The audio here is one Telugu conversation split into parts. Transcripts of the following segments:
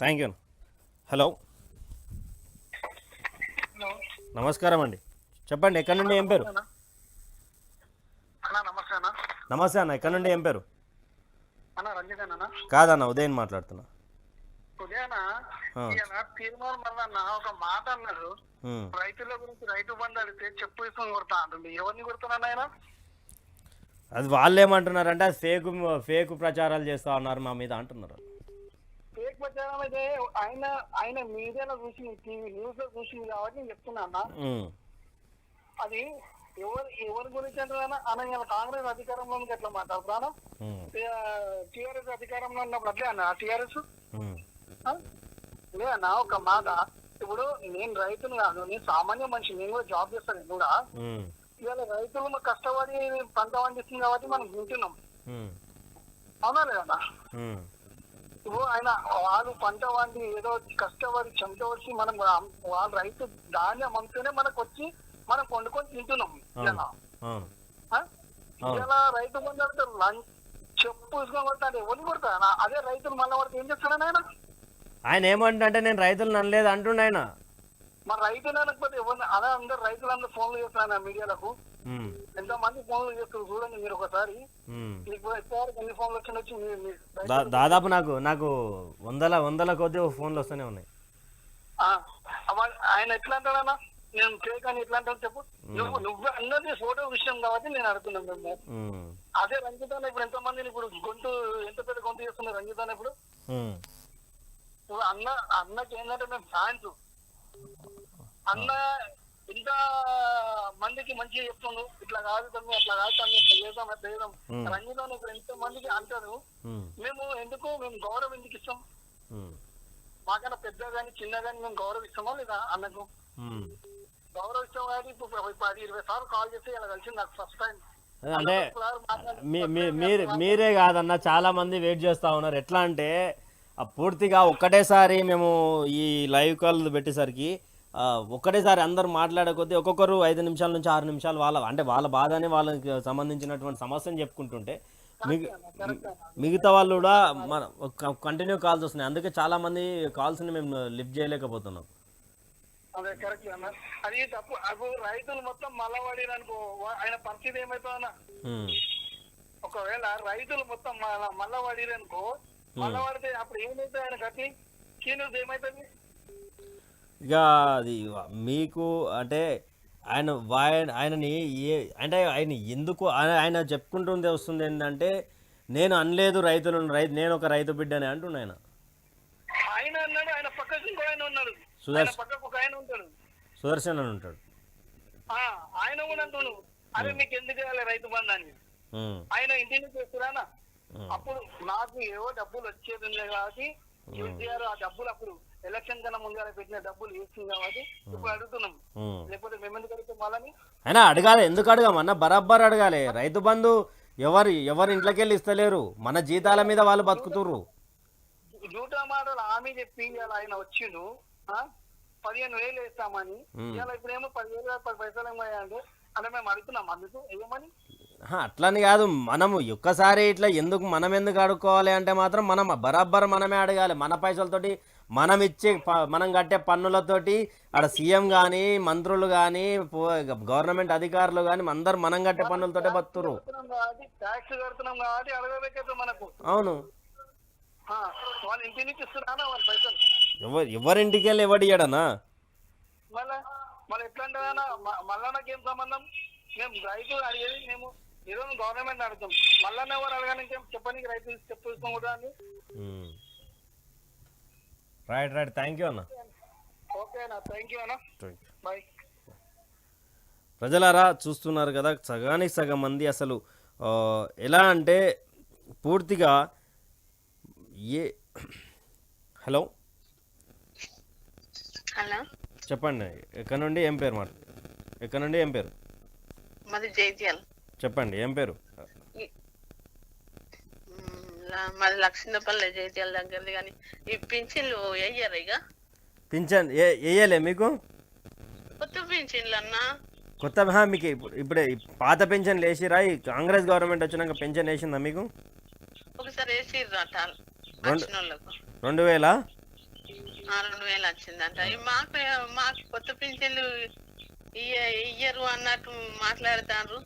థ్యాంక్ యూ హలో నమస్కారం అండి. చెప్పండి ఎక్కడి నుండి ఏం పేరు? నమస్తే అన్న. ఎక్కడి నుండి ఏం పేరు? అన్న రంజిత్ అన్న కాదన్న ఉదయం మాట్లాడుతున్నా. తీర్మానం వల్ల ఒక మాట అన్నారు ఉమ్. రైతుల గురించి రైతు బంధు అడిగితే చెప్పు తీసుకొని కొడతా అంటుంది ఎవరిని కొడుతున్నాను ఆయన? అది వాళ్ళు ఏమంటున్నారంటే ఫేక్ ఫేక్ ప్రచారాలు చేస్తా ఉన్నారు మా మీద అంటున్నారు. ఫేక్ ప్రచారం అయితే ఆయన ఆయన మీడియాలో చూసి టీవీ న్యూస్లో చూసింది కాబట్టి నేను చెప్తున్నా. అది ఎవరు ఎవరి గురించి అంటున్నా అన్న కాంగ్రెస్ అధికారంలో ఎట్లా మాట్లాడుతున్నా ఉమ్. టిఆర్ఎస్ అధికారంలో ఉన్నప్పుడు అట్లే అన్న టిఆర్ఎస్. లేదన్న ఒక మాట ఇప్పుడు నేను రైతును కాదు నేను సామాన్య మనిషి నేను కూడా జాబ్ చేస్తాను నేను కూడా. ఇవాళ రైతులు కష్టపడి పంట పండిస్తుంది కాబట్టి మనం తింటున్నాం ఉమ్. అవునా లేదన్న. ఇప్పుడు ఆయన వాళ్ళు పంట పండి ఏదో కష్టపడి వచ్చి మనం వాళ్ళ రైతు ధాన్యం అమ్మితేనే మనకు వచ్చి మనం వండుకొని తింటున్నాం. ఇలా. రైతు బంధు లంచ్ చెప్పు కొడతాడు ఎవరిని కొడతాడు? అదే రైతులు మళ్ళీ వాడికి ఏం చేస్తాడని ఆయన ఆయన ఏమంటుంటే నేను రైతులు ననలేదు అంటుండ ఆయన. మరి రైతు లేకపోతే ఎవరిని అదే అందరు రైతులందరూ ఫోన్లు చేస్తాను మీడియాలకు. ఎంత మంది ఫోన్లు చేస్తారు చూడండి మీరు ఒకసారి. మీకు ఎన్ని ఫోన్లు వచ్చిన దాదాపు నాకు నాకు వందల వందల కొద్ది ఫోన్లు వస్తూనే ఉన్నాయి. ఆయన ఎట్లా అంటాడన్నా? నేను ఫేక్ అని ఎట్లా అంటాడు చెప్పు. నువ్వు నువ్వు అన్నది ఫోటో విషయం కాబట్టి నేను అడుగుతున్నాను మేము. అదే రంజితాన ఇప్పుడు ఎంత మందిని ఇప్పుడు గొంతు ఎంత పెద్ద గొంతు చేస్తున్నారు రంజితాన. ఇప్పుడు? అన్న అన్నకి ఏంటంటే మేము ఫ్యాన్స్ అన్న ఎంత మందికి మంచిగా చెప్తుండు ఇట్లా కాదు తమ్మి అట్లా కాదు తమ్మి ఇట్లా చేద్దాం అట్లా చేద్దాం. రంజితాన ఇప్పుడు ఎంత మందికి అంటారు. మేము ఎందుకు మేము గౌరవం ఎందుకు ఇస్తాం. మాకన్నా పెద్ద కానీ చిన్న కానీ మేము గౌరవిస్తామా లేదా అన్నకు. గౌరవిస్తాం కానీ ఇప్పుడు పది ఇరవై సార్లు కాల్ చేస్తే ఇలా కలిసి నాకు ఫస్ట్ టైం అంటే మీరు కాదన్న చాలా మంది వెయిట్ చేస్తా ఉన్నారు ఎట్లా అంటే పూర్తిగా ఒక్కటేసారి మేము ఈ లైవ్ కాల్ పెట్టేసరికి ఒక్కటేసారి అందరు మాట్లాడే కొద్దీ ఒక్కొక్కరు ఐదు నిమిషాల నుంచి ఆరు నిమిషాలు వాళ్ళ అంటే వాళ్ళ బాధని వాళ్ళకి సంబంధించినటువంటి సమస్యను చెప్పుకుంటుంటే మిగ మిగతా వాళ్ళు కూడా మన కంటిన్యూ కాల్స్ వస్తున్నాయి. అందుకే చాలా మంది కాల్స్ని మేము లిఫ్ట్ చేయలేకపోతున్నాం. అదే కరెక్ట్ అన్న. అది తప్పు. అప్పుడు రైతులు మొత్తం మల్లవాడి అనుకో ఆయన పరిస్థితి ఏమవుతుందన్న ఉమ్. ఒకవేళ రైతులు మొత్తం మల్ల- మల్లవాడి అనుకో అప్పుడు ఆయన గతి ఇక అది మీకు అంటే ఆయన వాయ- ఆయనని ఏ అంటే ఆయన ఎందుకు ఆయన చెప్పుకుంటుంది వస్తుంది ఏంటంటే నేను అనలేదు రైతులు రైతు నేను ఒక రైతు బిడ్డని అంటుండు ఆయన. ఆయన అన్నాడు ఆయన పక్కకు ఇంకో ఆయన ఉన్నాడు. సుదర్శన్. పక్కకు ఒక ఆయన ఉంటాడు. సుదర్శన్ అని ఉంటాడు. ఆ, ఆయన కూడా అంటున్నాడు అరే మీకు ఎందుకు రైతు బంధాన్ని? ఆయన ఇంటి నుంచి అప్పుడు నాకు ఏవో డబ్బులు వచ్చేది ఉంది కాబట్టి కేసీఆర్ ఆ డబ్బులు అప్పుడు ఎలక్షన్ కన్నా ముందర పెట్టిన డబ్బులు వేస్తుంది కాబట్టి ఇప్పుడు అడుగుతున్నాం. లేకపోతే మేము ఎందుకు అడుగుతాం వాళ్ళని? అయినా అడగాలి ఎందుకు అడగమన్నా బరాబర్ అడగాలి. రైతు బంధు ఎవరు ఎవరు ఇంట్లోకి వెళ్ళి ఇస్తలేరు. మన జీతాల మీద వాళ్ళు బతుకుతుర్రు. జూటా మాటలు హామీ చెప్పి ఇవాళ ఆయన వచ్చిండు. ఆ? పదిహేను వేలు వేస్తామని. ఇవాళ ఇప్పుడేమో పదివేలు పది పైసలు ఏమో అంటే అంటే మేము అడుగుతున్నాం. అందుకు ఏమని? అట్లని కాదు. మనము ఒక్కసారి ఇట్లా ఎందుకు మనం ఎందుకు అడుక్కోవాలి అంటే మాత్రం మనం బరాబర్ మనమే అడగాలి. మన పైసలతోటి మనం ఇచ్చే మనం కట్టే పన్నులతోటి ఆడ సీఎం కానీ మంత్రులు కానీ గవర్నమెంట్ అధికారులు కానీ అందరు మనం కట్టే పన్నులతోటే మనకు అవును. వాళ్ళ ఎవరింటికి వెళ్ళి ఎవడియాడనా మళ్ళా మళ్ళీ ఎట్లా మళ్ళా నాకేం సంబంధం? మేము అడిగేది మేము ఈరోజు గవర్నమెంట్ అడుగుతాం మళ్ళా ఎవరు అడగానికి చెప్పడానికి రైతు చెప్పు కూడా అని. రైట్ రైట్ థ్యాంక్ యూ అన్న. ఓకే అన్న థ్యాంక్ యూ అన్న. బాయ్ ప్రజలారా చూస్తున్నారు కదా సగానికి సగం మంది అసలు ఆ, ఎలా అంటే పూర్తిగా ఏ హలో? హలో. చెప్పండి ఎక్కడ నుండి ఏం పేరు మాట ఎక్కడ నుండి ఏం పేరు? మాది జైత్యాల్. చెప్పండి ఏం పేరు? మాది లక్ష్మీపల్లి జైత్యాల దగ్గరది కానీ ఈ పింఛన్లు వేయరు ఇక పింఛన్ వేయలే మీకు? కొత్త పింఛన్లు అన్నా. కొత్త మీకు ఇప్పుడు పాత పెన్షన్ వేసిరా? ఈ కాంగ్రెస్ గవర్నమెంట్ వచ్చినాక పెన్షన్ వేసిందా మీకు? ఒకసారి వేసిర్రు అట రెండు- వేల? రెండు వేలు వచ్చిందంట. మాకు మాకు కొత్త పింఛన్లు ఇయ్య- ఇయ్యరు అన్నట్టు మాట్లాడుతారు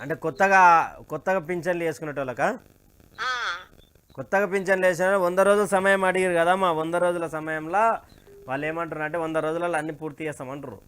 అంటే కొత్తగా కొత్తగా పింఛన్లు వేసుకునేటోళ్ళకా కొత్తగా పింఛన్లు వేసిన వంద రోజుల సమయం అడిగారు కదా మా వంద రోజుల సమయంలో వాళ్ళు ఏమంటారు అంటే వంద రోజులలో అన్ని పూర్తి చేస్తామంటారు